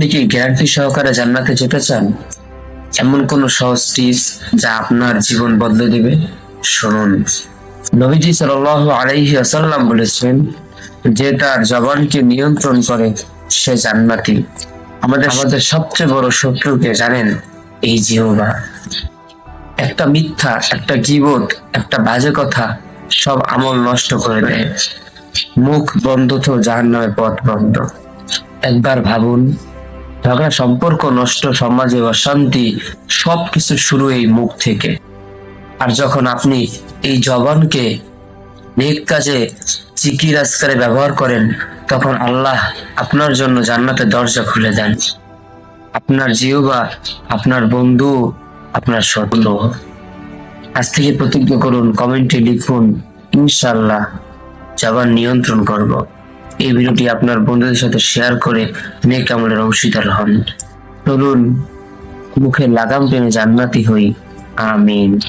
আপনি কি গ্যারান্টি সহকারে জান্নাতে যেতে চান? এমন কোন সহজ টিপস যা আপনার জীবন বদলে দিবে? শুনুন। নবীজি সাল আলাইহি আসাল্লাম বলেছেন, যে তার জবানকে নিয়ন্ত্রণ করে, সে জান্নাতি। আমাদের আমাদের সবচেয়ে বড় শত্রুকে জানেন? এই জিহবা। একটা মিথ্যা, একটা গিবত, একটা বাজে কথা সব আমল নষ্ট করে দেয়। মুখ বন্ধ তো জাহান নামে পথ বন্ধ। একবার ভাবুন ঝগড়া সম্পর্ক নষ্ট, সমাজে অশান্তি, সবকিছু শুরু এই মুখ থেকে। আর যখন আপনি এই জবানকে নেক কাজে চিকির আজকারে ব্যবহার করেন, তখন আল্লাহ আপনার জন্য জান্নাতের দরজা খুলে দেন। আপনার জিওবা আপনার বন্ধু, আপনার শত্রু। আজ থেকে প্রতিজ্ঞা করুন, কমেন্টে লিখুন ইনশাল্লাহ জবান নিয়ন্ত্রণ করব। এই ভিডিওটি আপনার বন্ধুদের সাথে শেয়ার করে নেক আমলের অংশীদার হন। চলুন, মুখে লাগাম টেনে জান্নাতি হই। আমিন।